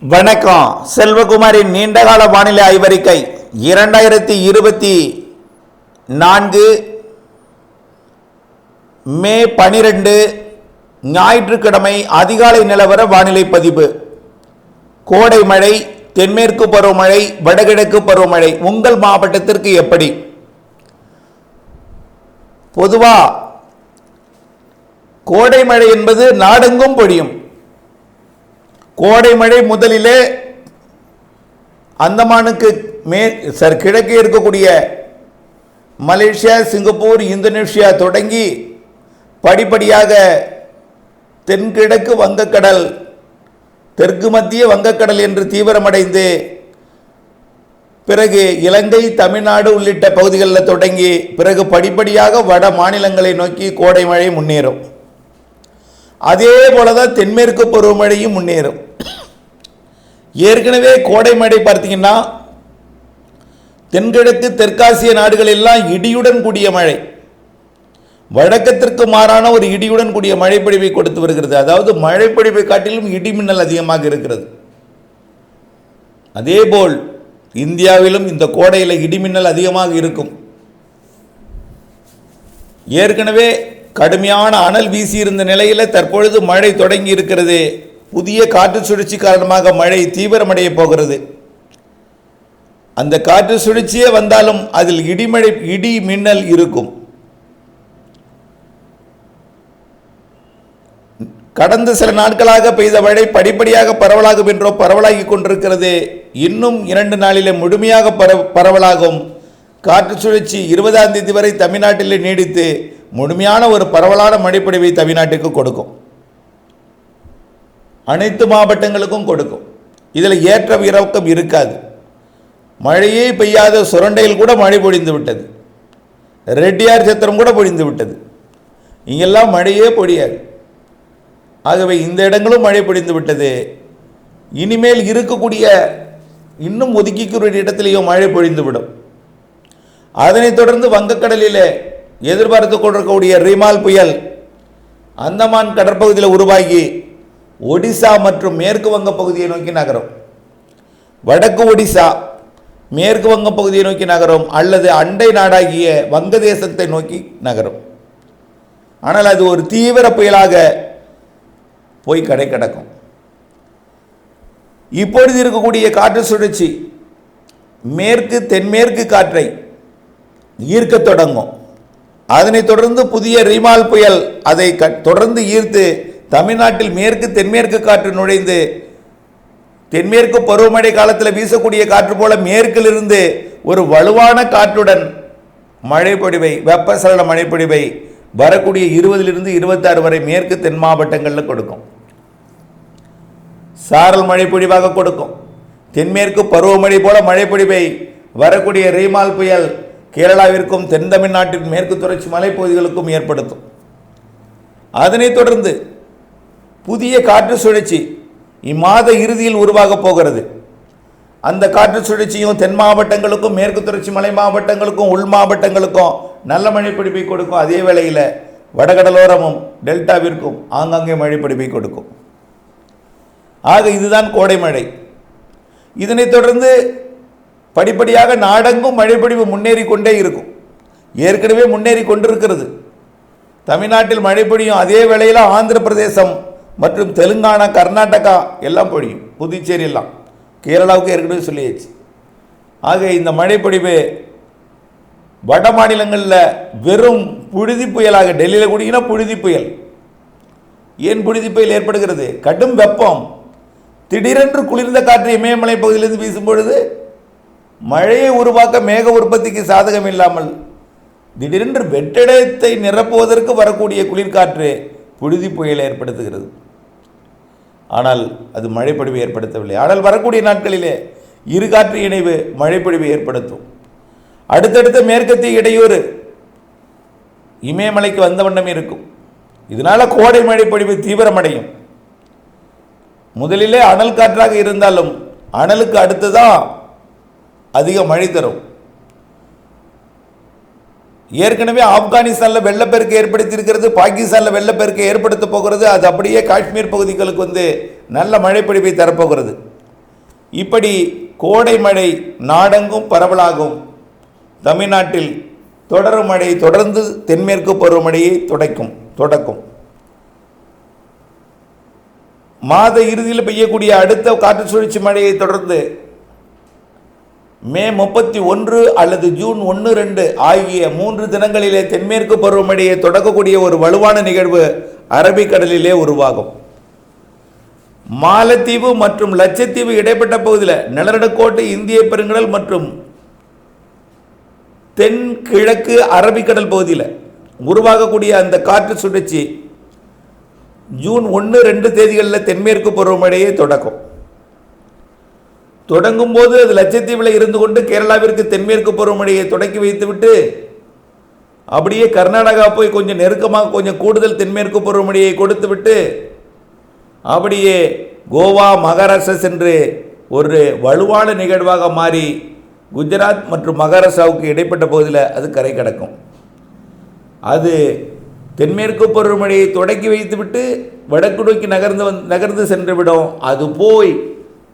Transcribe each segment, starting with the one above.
வணக்கம். செல்வகுமாரின் நீண்டகால வானிலை ஆய்வறிக்கை. இரண்டாயிரத்தி இருபத்தி நான்கு மே பனிரெண்டு ஞாயிற்றுக்கிழமை அதிகாலை நிலவர வானிலை பதிவு. கோடை மழை தென்மேற்கு பருவமழை வடகிழக்கு பருவமழை உங்கள் மாவட்டத்திற்கு எப்படி? பொதுவாக கோடை மழை என்பது நாடெங்கும் பொழியும். கோடை மழை முதலிலே அந்தமானுக்கு மே சார் கிழக்கே இருக்கக்கூடிய மலேசியா சிங்கப்பூர் இந்தோனேஷியா தொடங்கி படிப்படியாக தென்கிழக்கு வங்கக்கடல் தெற்கு மத்திய வங்கக்கடல் என்று தீவிரமடைந்து பிறகு இலங்கை தமிழ்நாடு உள்ளிட்ட பகுதிகளில் தொடங்கி பிறகு படிப்படியாக வட மாநிலங்களை நோக்கி கோடை மழை முன்னேறும். அதே போல தான் தென்மேற்கு பருவமழையும் முன்னேறும். ஏற்கனவே கோடை மழை பார்த்தீங்கன்னா தென்கிழக்கு தெற்காசிய நாடுகள் எல்லாம் இடியுடன் கூடிய மழை. வழக்கத்திற்கு மாறான ஒரு இடியுடன் கூடிய மழைப்பொழிவை கொடுத்து வருகிறது. அதாவது மழைப்பொழிவை காட்டிலும் இடிமின்னல் அதிகமாக இருக்கிறது. அதேபோல் இந்தியாவிலும் இந்த கோடையில் இடிமின்னல் அதிகமாக இருக்கும். ஏற்கனவே கடுமையான அனல் வீசியிருந்த நிலையில் தற்பொழுது மழை தொடங்கி இருக்கிறது. புதிய காற்று சுழற்சி காரணமாக மழை தீவிரமடைய போகிறது. அந்த காற்று சுழற்சியே வந்தாலும் அதில் இடிமழை இடி மின்னல் இருக்கும். கடந்த சில நாட்களாக பெய்த மழை படிப்படியாக பரவலாகும் என்றோ பரவலாகி கொண்டிருக்கிறது இன்னும் இரண்டு நாளிலே முழுமையாக பர பரவலாகும். காற்று சுழற்சி இருபதாம் தேதி வரை தமிழ்நாட்டில் நீடித்து முழுமையான ஒரு பரவலான மழைப்பொழிவை தமிழ்நாட்டுக்கு கொடுக்கும். அனைத்து மாவட்டங்களுக்கும் கொடுக்கும். இதில் ஏற்ற இறக்கம் இருக்காது. மழையே பெய்யாத சுரண்டையில் கூட மழை பொழிந்து விட்டது. ரெட்டியார் சத்திரம் கூட பொழிந்து விட்டது. இங்கெல்லாம் மழையே பொழியாது. ஆகவே இந்த இடங்களும் மழை பொழிந்து விட்டது. இனிமேல் இருக்கக்கூடிய இன்னும் ஒதுக்கிக்கூடிய இடத்திலேயும் மழை பொழிந்துவிடும் அதனைத் தொடர்ந்து வங்கக்கடலில் எதிர்பார்த்து கொண்டிருக்கக்கூடிய ரிமால் புயல் அந்தமான் கடற்பகுதியில் உருவாகி ஒடிசா மற்றும் மேற்கு வங்க பகுதியை நோக்கி நகரும். வடக்கு ஒடிசா மேற்கு வங்க பகுதியை நோக்கி நகரும் அல்லது அண்டை நாடாகிய வங்கதேசத்தை நோக்கி நகரும். ஆனால் அது ஒரு தீவிர புயலாக போய் கடை கிடக்கும். இப்பொழுது இருக்கக்கூடிய காற்று சுழற்சி மேற்கு தென்மேற்கு காற்றை ஈர்க்கத் தொடங்கும். அதனைத் தொடர்ந்து புதிய ரிமால் புயல் அதை க- தொடர்ந்து ஈர்த்து தமிழ்நாட்டில் மேற்கு தென்மேற்கு காற்று நுழைந்து தென்மேற்கு பருவமழை காலத்தில் வீசக்கூடிய காற்று போல மேற்கிலிருந்து ஒரு வலுவான காற்றுடன் மழைப்பொழிவை வெப்பசலன மழைப்பொழிவை வரக்கூடிய இருபதிலிருந்து இருபத்தாறு வரை மேற்கு தென் மாவட்டங்களில் கொடுக்கும். சாரல் மழைப்பொழிவாக கொடுக்கும். தென்மேற்கு பருவமழை போல மழைப்பொழிவை வரக்கூடிய ரீமால் புயல் கேரளாவிற்கும் தென் தமிழ்நாட்டின் மேற்கு தொடர்ச்சி மலைப்பகுதிகளுக்கும் ஏற்படுத்தும். அதனைத் தொடர்ந்து புதிய காற்று சுழற்சி. இம்மாத இறுதியில் உருவாகப் போகிறது. அந்த காற்று சுழற்சியும் தென் மாவட்டங்களுக்கும் மேற்கு தொடர்ச்சி மலை மாவட்டங்களுக்கும் உள் மாவட்டங்களுக்கும் நல்ல மழைப்பிடிப்பை கொடுக்கும். அதே வேளையில் வடகடலோரமும் டெல்டாவிற்கும் ஆங்காங்கே மழைப்பிடிப்பை கொடுக்கும். ஆக இதுதான் கோடை மழை. இதனைத் தொடர்ந்து படிப்படியாக நாடெங்கும் மழைப்பிடிவு முன்னேறி கொண்டே இருக்கும். ஏற்கனவே முன்னேறி கொண்டிருக்கிறது. தமிழ்நாட்டில் மழை பொழியும் அதே வேளையில் ஆந்திர பிரதேசம் மற்றும் தெலுங்கானா கர்நாடகா எல்லாம் பொழியும். புதுச்சேரி எல்லாம் கேரளாவுக்கு ஏற்கனவே சொல்லியாச்சு. ஆக இந்த மழைப்பொழிவு வட மாநிலங்களில் வெறும் புழுதி புயலாக டெல்லியில் கூடினா புழுதி புயல். ஏன் புழுதி புயல் ஏற்படுகிறது? கடும் வெப்பம். திடீரென்று குளிர்ந்த காற்று இமயமலை பகுதியிலிருந்து வீசும் பொழுது மழையை உருவாக்க மேக உற்பத்திக்கு சாதகம் இல்லாமல் திடீரென்று வெற்றிடத்தை நிரப்புவதற்கு வரக்கூடிய குளிர்காற்று புழுதி புயலை ஏற்படுத்துகிறது. ஆனால் அது மழைப்பொழிவு ஏற்படுத்தவில்லை. ஆனால் வரக்கூடிய நாட்களிலே இரு காற்று இணைவு மழைப்பொழிவு ஏற்படுத்தும். அடுத்தடுத்த மேற்கத்திய இடையூறு இமயமலைக்கு வந்த வண்ணம் இருக்கும். இதனால் கோடை மழைப்பொழிவு தீவிரமடையும். முதலிலே அனல் காற்றாக இருந்தாலும் அனலுக்கு அடுத்து தான் அதிக மழை தரும். ஏற்கனவே ஆப்கானிஸ்தானில் வெள்ளப்பெருக்கு ஏற்படுத்தியிருக்கிறது பாகிஸ்தானில் வெள்ளப்பெருக்கு ஏற்படுத்த போகிறது அது அப்படியே காஷ்மீர் பகுதிகளுக்கு வந்து நல்ல மழைப்பொழிவை தரப்போகிறது. இப்படி கோடை மழை நாடெங்கும் பரவலாகும் தமிழ்நாட்டில் தொடரும் மழை தொடர்ந்து தென்மேற்கு பருவமழையை தொடக்கும் தொடக்கும். மாத இறுதியில் பெய்யக்கூடிய அடுத்த காற்று சுழற்சி மழையை தொடர்ந்து மே முப்பத்தி ஒன்று அல்லது ஜூன் ஒன்று ரெண்டு ஆகிய மூன்று தினங்களிலே தென்மேற்கு பருவமழையை தொடக்கக்கூடிய ஒரு வலுவான நிகழ்வு அரபிக்கடலிலே உருவாகும். மாலத்தீவு மற்றும் லட்சத்தீவு இடைப்பட்ட பகுதியில் நிலநடுக்கோட்டு இந்திய பெருங்கடல் மற்றும் தென்கிழக்கு அரபிக்கடல் பகுதியில் உருவாகக்கூடிய அந்த காற்று சுழற்சி ஜூன் ஒன்று ரெண்டு தேதிகளில் தென்மேற்கு பருவமழையை தொடக்கும். தொடங்கும் போது அது லட்சத்தீவில் இருந்து கொண்டு கேரளாவிற்கு தென்மேற்கு பருவமழையை தொடக்கி வைத்துவிட்டு அப்படியே கர்நாடகா போய் கொஞ்சம் நெருக்கமாக கொஞ்சம் கூடுதல் தென்மேற்கு பருவமழையை கொடுத்து விட்டு அப்படியே கோவா மகாராஷ்டிரா சென்று ஒரு வலுவான நிகழ்வாக மாறி குஜராத் மற்றும் மகாராஷ்டிராவுக்கு இடைப்பட்ட பகுதியில் அது கரை கடக்கும். அது தென்மேற்கு பருவமழையை தொடக்கி வைத்துவிட்டு வடக்கு நோக்கி நகர்ந்து வந் நகர்ந்து சென்றுவிடும் அது போய்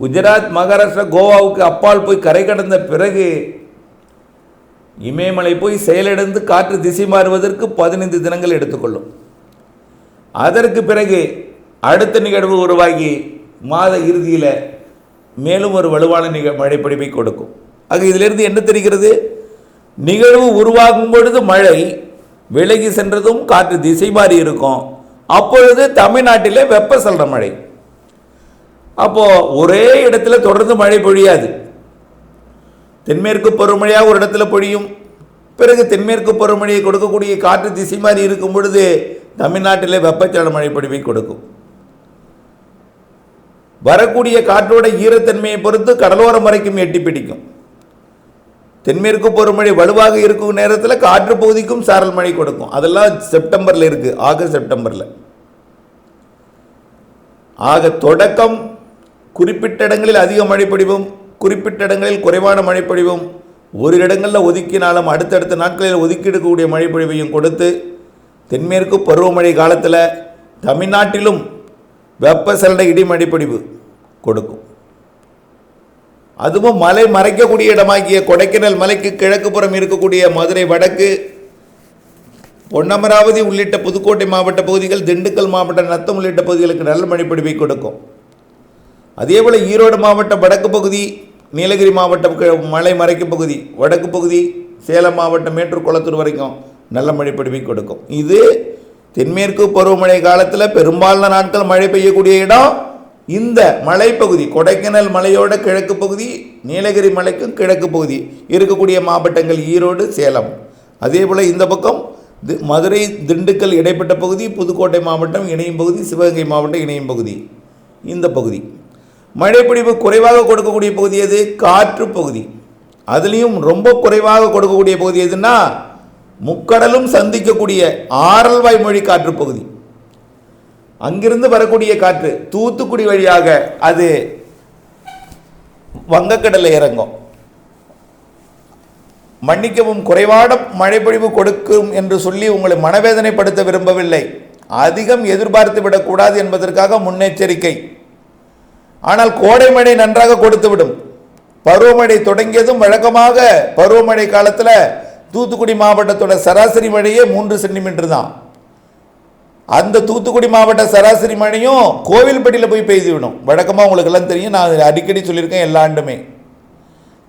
குஜராத் மகாராஷ்டிரா கோவாவுக்கு அப்பால் போய் கரை கடந்த பிறகு இமயமலை போய் செயலிழந்து காற்று திசை மாறுவதற்கு பதினைந்து தினங்கள் எடுத்துக்கொள்ளும். அதற்கு பிறகு அடுத்த நிகழ்வு உருவாகி மாத இறுதியில் மேலும் ஒரு வலுவான நிக மழைப்பொழிவை கொடுக்கும். ஆக இதிலிருந்து என்ன தெரிகிறது? நிகழ்வு உருவாகும் பொழுது மழை விலகி சென்றதும் காற்று திசை மாறி இருக்கும். அப்பொழுது தமிழ்நாட்டிலே வெப்ப மழை. அப்போது ஒரே இடத்துல தொடர்ந்து மழை பொழியாது. தென்மேற்கு பருவமழையாக ஒரு இடத்துல பொழியும். பிறகு தென்மேற்கு பருவமழையை கொடுக்கக்கூடிய காற்று திசை மாதிரி இருக்கும் பொழுது தமிழ்நாட்டில் வெப்பச்சலன மழை பொழிவை கொடுக்கும். வரக்கூடிய காற்றோட ஈரத்தன்மையை பொறுத்து கடலோரம் வரைக்கும் எட்டி பிடிக்கும். தென்மேற்கு பருவமழை வலுவாக இருக்கும் நேரத்தில் காற்று பகுதிக்கும் சாரல் மழை கொடுக்கும். அதெல்லாம் செப்டம்பரில் இருக்குது ஆகஸ்ட் செப்டம்பரில். ஆக தொடக்கம் குறிப்பிட்ட இடங்களில் அதிக மழைப்பொழிவும் குறிப்பிட்ட இடங்களில் குறைவான மழைப்பொழிவும் ஒரு இடங்களில் ஒதுக்கினாலும் அடுத்தடுத்த நாட்களில் ஒதுக்கிடக்கூடிய மழைப்பொழிவையும் கொடுத்து தென்மேற்கு பருவமழை காலத்தில் தமிழ்நாட்டிலும் வெப்பசலன இடி மழைப்பொழிவு கொடுக்கும். அதுவும் மலை மறைக்கக்கூடிய இடமாகிய கொடைக்கானல் மலைக்கு கிழக்கு புறம் இருக்கக்கூடிய மதுரை வடக்கு பொன்னமராவதி உள்ளிட்ட புதுக்கோட்டை மாவட்ட பகுதிகள் திண்டுக்கல் மாவட்ட நத்தம் உள்ளிட்ட பகுதிகளுக்கு நல்ல மழைப்பொழிவை கொடுக்கும். அதே போல் ஈரோடு மாவட்டம் வடக்கு பகுதி நீலகிரி மாவட்டம் மலை மறைக்கு பகுதி வடக்கு பகுதி சேலம் மாவட்டம் மேட்டூர் குளத்தூர் வரைக்கும் நல்ல மழைப்பொழிவை கொடுக்கும். இது தென்மேற்கு பருவமழை காலத்தில் பெரும்பாலான நாட்கள் மழை பெய்யக்கூடிய இடம். இந்த மலைப்பகுதி கொடைக்கானல் மலையோட கிழக்கு பகுதி நீலகிரி மலைக்கும் கிழக்கு பகுதி இருக்கக்கூடிய மாவட்டங்கள் ஈரோடு சேலம். அதே போல் இந்த பக்கம் தி- மதுரை திண்டுக்கல் இடைப்பட்ட பகுதி புதுக்கோட்டை மாவட்டம் இணையும் பகுதி சிவகங்கை மாவட்டம் இணையும் பகுதி. இந்த பகுதி. மழைப்பொழிவு குறைவாக கொடுக்கக்கூடிய பகுதி எது? காற்று பகுதி. அதுலேயும் ரொம்ப குறைவாக கொடுக்கக்கூடிய பகுதி எதுன்னா முக்கடலும் சந்திக்கக்கூடிய ஆரல்வாய் மொழி காற்று பகுதி. அங்கிருந்து வரக்கூடிய காற்று தூத்துக்குடி வழியாக அது வங்கக்கடலில் இறங்கும். மன்னிக்கவும் குறைவான மழைப்பொழிவு கொடுக்கும் என்று சொல்லி உங்களை மனவேதனைப்படுத்த விரும்பவில்லை. அதிகம் எதிர்பார்த்து விடக்கூடாது என்பதற்காக முன்னெச்சரிக்கை. ஆனால் கோடை மழை நன்றாக கொடுத்துவிடும். பருவமழை தொடங்கியதும் வழக்கமாக பருவமழை காலத்தில் தூத்துக்குடி மாவட்டத்தோட சராசரி மழையே மூன்று சென்டிமீட்டர் தான். அந்த தூத்துக்குடி மாவட்ட சராசரி மழையும் கோவில்பட்டியில் போய் பெய்துவிடும் வழக்கமாக உங்களுக்கு எல்லாம் தெரியும். நான் அடிக்கடி சொல்லியிருக்கேன் எல்லா ஆண்டுமே.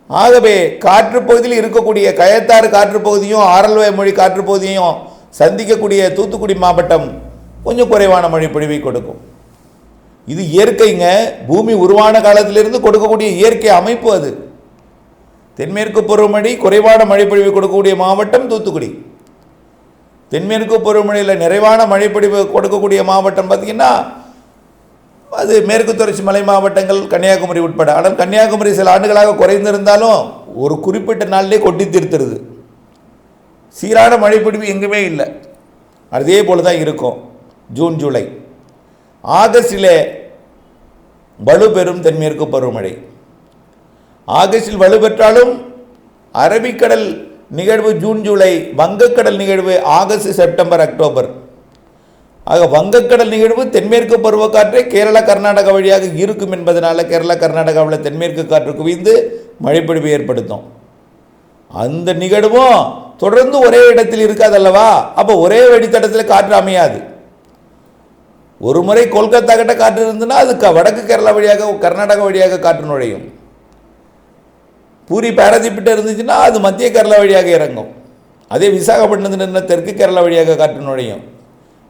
ஆகவே காற்றுப்பகுதியில் இருக்கக்கூடிய கயத்தாறு காற்றுப்பகுதியும் ஆரல்வாய் மொழி காற்று பகுதியும் சந்திக்கக்கூடிய தூத்துக்குடி மாவட்டம் கொஞ்சம் குறைவான மழை பொழிவை கொடுக்கும். இது இயற்கைங்க. பூமி உருவான காலத்திலிருந்து கொடுக்கக்கூடிய இயற்கை அமைப்பு அது. தென்மேற்கு பருவமழை குறைவான மழைப்பொழிவு கொடுக்கக்கூடிய மாவட்டம் தூத்துக்குடி. தென்மேற்கு பருவமழையில் நிறைவான மழைப்பொழிவு கொடுக்கக்கூடிய மாவட்டம் பார்த்திங்கன்னா அது மேற்கு தொடர்ச்சி மலை மாவட்டங்கள் கன்னியாகுமரி உட்பட. ஆனால் கன்னியாகுமரி சில ஆண்டுகளாக குறைந்திருந்தாலும் ஒரு குறிப்பிட்ட நாளிலே கொட்டி தீர்த்துருது. சீரான மழைப்பொழிவு எங்குமே இல்லை. அதே போல தான் இருக்கும். June July. ஆகஸ்டிலே வலுப்பெறும் தென்மேற்கு பருவமழை. ஆகஸ்டில் வலுப்பெற்றாலும் அரபிக்கடல் நிகழ்வு ஜூன் ஜூலை வங்கக்கடல் நிகழ்வு ஆகஸ்ட் செப்டம்பர் அக்டோபர். ஆக வங்கக்கடல் நிகழ்வு தென்மேற்கு பருவக்காற்றே கேரளா கர்நாடகா வழியாக இருக்கும் என்பதனால கேரளா கர்நாடகாவில் தென்மேற்கு காற்று குவிந்து மழைப்பொழிவை ஏற்படுத்தும். அந்த நிகழ்வும் தொடர்ந்து ஒரே இடத்தில் இருக்காதல்லவா அப்போ ஒரே வழித்தடத்தில் காற்று அமையாது. ஒரு முறை கொல்கத்தா கிட்ட காற்று இருந்ததுன்னா அது க- வடக்கு கேரளா வழியாக கர்நாடகா வழியாக காற்று நுழையும். பூரி பாரதிப்பிட்ட இருந்துச்சுன்னா அது மத்திய கேரளா வழியாக இறங்கும். அதே விசாகப்பட்டினத்தில் தெற்கு கேரளா வழியாக காற்று நுழையும்.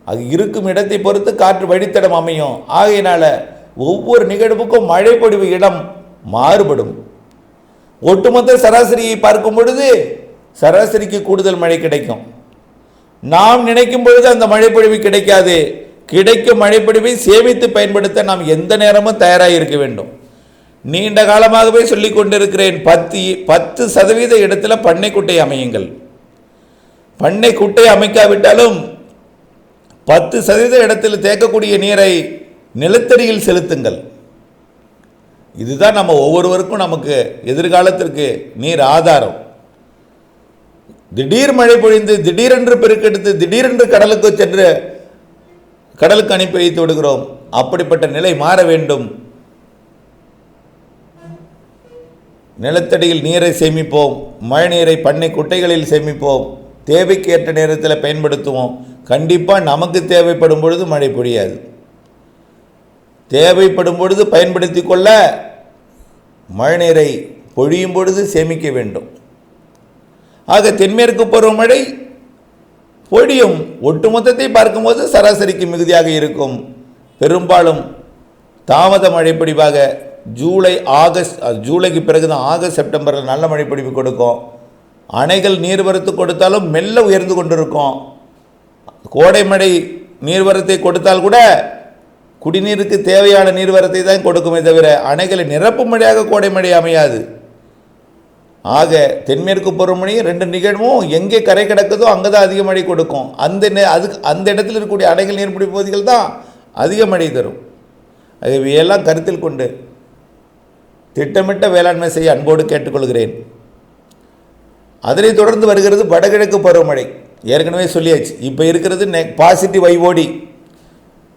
அது இருக்கும் இடத்தை பொறுத்து காற்று வழித்தடம் அமையும். ஆகையினால ஒவ்வொரு நிகழ்வுக்கும் மழைப்பொழிவு இடம் மாறுபடும். ஒட்டுமொத்த சராசரியை பார்க்கும் பொழுது சராசரிக்கு கூடுதல் மழை கிடைக்கும். நாம் நினைக்கும் பொழுது அந்த மழைப்பொழிவு கிடைக்காது. கிடைக்கும் மழைப்பொழிவை சேமித்து பயன்படுத்த நாம் எந்த நேரமும் தயாராக இருக்க வேண்டும். நீண்ட காலமாகவே சொல்லிக் கொண்டிருக்கிறேன் பத்து பத்து சதவீத இடத்துல பண்ணை குட்டை அமையுங்கள். பண்ணை குட்டை அமைக்காவிட்டாலும் பத்து சதவீத இடத்தில் தேக்கக்கூடிய நீரை நிலத்தடியில் செலுத்துங்கள். இதுதான் நம்ம ஒவ்வொருவருக்கும் நமக்கு எதிர்காலத்திற்கு நீர் ஆதாரம். திடீர் மழை பொழிந்து திடீரென்று பெருக்கெடுத்து திடீரென்று கடலுக்கு சென்று கடலுக்கு அனுப்பி வைத்து விடுகிறோம். அப்படிப்பட்ட நிலை மாற வேண்டும். நிலத்தடியில் நீரை சேமிப்போம். மழைநீரை பண்ணை குட்டைகளில் சேமிப்போம். தேவைக்கு ஏற்ற நேரத்தில் பயன்படுத்துவோம். கண்டிப்பாக நமக்கு தேவைப்படும் பொழுது மழை பொழியாது. தேவைப்படும் பொழுது பயன்படுத்தி கொள்ள மழைநீரை பொழியும் பொழுது சேமிக்க வேண்டும். ஆக தென்மேற்கு பருவமழை பொடியும் ஒட்டுமொத்தத்தை பார்க்கும்போது சராசரிக்கு மிகுதியாக இருக்கும். பெரும்பாலும் தாமத மழைப்பொழிவாக ஜூலை ஆகஸ்ட் அது ஜூலைக்கு பிறகு தான் ஆகஸ்ட் செப்டம்பரில் நல்ல மழைப்பொழிவு கொடுக்கும். அணைகள் நீர்வரத்து கொடுத்தாலும் மெல்ல உயர்ந்து கொண்டிருக்கும். கோடை மழை நீர்வரத்தை கொடுத்தால் கூட குடிநீருக்கு தேவையான நீர்வரத்தை தான் கொடுக்குமே தவிர அணைகளை நிரப்பும் மழையாக கோடை மழை அமையாது. ஆக தென்மேற்கு பருவமழை ரெண்டு நிகழ்வும் எங்கே கரை கிடக்குதோ அங்கே தான் அதிக மழை கொடுக்கும். அந்த நே- அதுக்கு அந்த இடத்துல இருக்கக்கூடிய அடைகள் நீர்பிடி பகுதிகள் தான் அதிக மழை தரும். ஆக இவையெல்லாம் கருத்தில் கொண்டு திட்டமிட்ட வேளாண்மை செய்ய அன்போடு கேட்டுக்கொள்கிறேன். அதனைத் தொடர்ந்து வருகிறது வடகிழக்கு பருவமழை. ஏற்கனவே சொல்லியாச்சு. இப்போ இருக்கிறது நெ பாசிட்டிவ் வைவோடி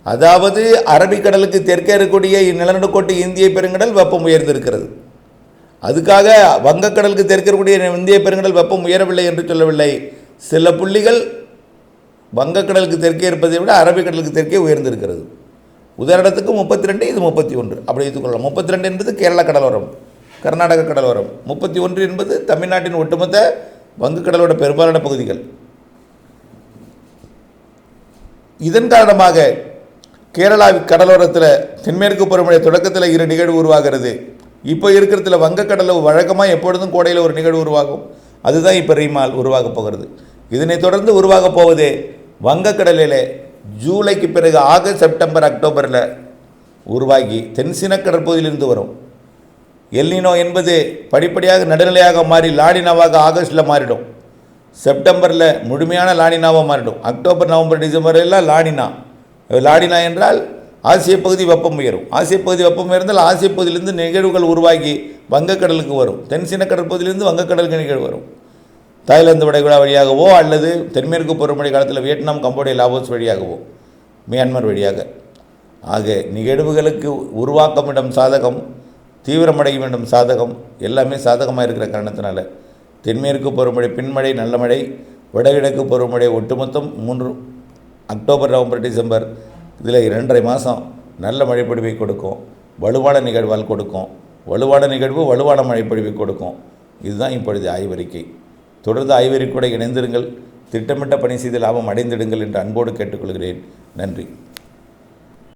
அதாவது அரபிக்கடலுக்கு தெற்கே இருக்கக்கூடிய நிலநடுக்கோட்டு இந்திய பெருங்கடல் வெப்பம் உயர்ந்திருக்கிறது. அதுக்காக வங்கக்கடலுக்கு தெற்கே இருக்கக்கூடிய இந்திய பெருங்கடல் வெப்பம் உயரவில்லை என்று சொல்லவில்லை. சில புள்ளிகள் வங்கக்கடலுக்கு தெற்கே இருப்பதை விட அரபிக்கடலுக்கு தெற்கே உயர்ந்திருக்கிறது. உதாரணத்துக்கு முப்பத்தி ரெண்டு இது முப்பத்தி ஒன்று அப்படி எடுத்துக்கொள்ளலாம். முப்பத்தி ரெண்டு என்பது கேரள கடலோரம் கர்நாடக கடலோரம். முப்பத்தி ஒன்று என்பது தமிழ்நாட்டின் ஒட்டுமொத்த வங்கக்கடலோட பெரும்பாலான பகுதிகள். இதன் காரணமாக கேரளா கடலோரத்தில் தென்மேற்கு பருவமழை தொடக்கத்தில் இரு நிகழ்வு உருவாகிறது. இப்போ இருக்கிறதுல வங்கக்கடலை வழக்கமாக எப்பொழுதும் கோடையில் ஒரு நிகழ்வு உருவாகும். அதுதான் இப்போ ரீமால் உருவாகப் போகிறது. இதனைத் தொடர்ந்து உருவாகப் போவது வங்கக்கடலில் ஜூலைக்கு பிறகு ஆகஸ்ட் செப்டம்பர் அக்டோபரில் உருவாகி தென்சின கடற்பகுதியிலிருந்து வரும். எல்லினோ என்பது படிப்படியாக நடுநிலையாக மாறி லாடினாவாக ஆகஸ்டில் மாறிடும். செப்டம்பரில் முழுமையான லாடினாவாக மாறிடும். அக்டோபர் நவம்பர் டிசம்பர் எல்லாம் லாடினா லாடினா என்றால் ஆசிய பகுதி வெப்பம் உயரும். ஆசிய பகுதி வெப்பம் உயர்ந்தால் ஆசிய பகுதியிலிருந்து நிகழ்வுகள் உருவாகி வங்கக்கடலுக்கு வரும். தென்சீன கடற்பகுதியிலிருந்து வங்கக்கடலுக்கு நிகழ்வு வரும். தாய்லாந்து வடைகுடா வழியாகவோ அல்லது தென்மேற்கு பருவமழை காலத்தில் வியட்நாம் கம்போடியா லாவோஸ் வழியாகவோ மியான்மர் வழியாக. ஆக நிகழ்வுகளுக்கு உருவாக்கமிடம் சாதகம் தீவிரமடையும் இடம் சாதகம் எல்லாமே சாதகமாக இருக்கிற காரணத்தினால தென்மேற்கு பருவமழை பின்மழை நல்ல மழை வடகிழக்கு பருவமழை ஒட்டுமொத்தம் மூன்று அக்டோபர் நவம்பர் டிசம்பர் இதில் இரண்டரை மாதம் நல்ல மழைப்பொழிவை கொடுக்கும் வலுவான நிகழ்வால் கொடுக்கும் வலுவான நிகழ்வு வலுவான மழைப்பொழிவை கொடுக்கும். இதுதான் இப்பொழுது ஆய்வறிக்கை. தொடர்ந்து ஆய்வறிக்கையோடு இணைந்திருங்கள். திட்டமிட்ட பணி செய்து லாபம் அடைந்திடுங்கள் என்று அன்போடு கேட்டுக்கொள்கிறேன். நன்றி.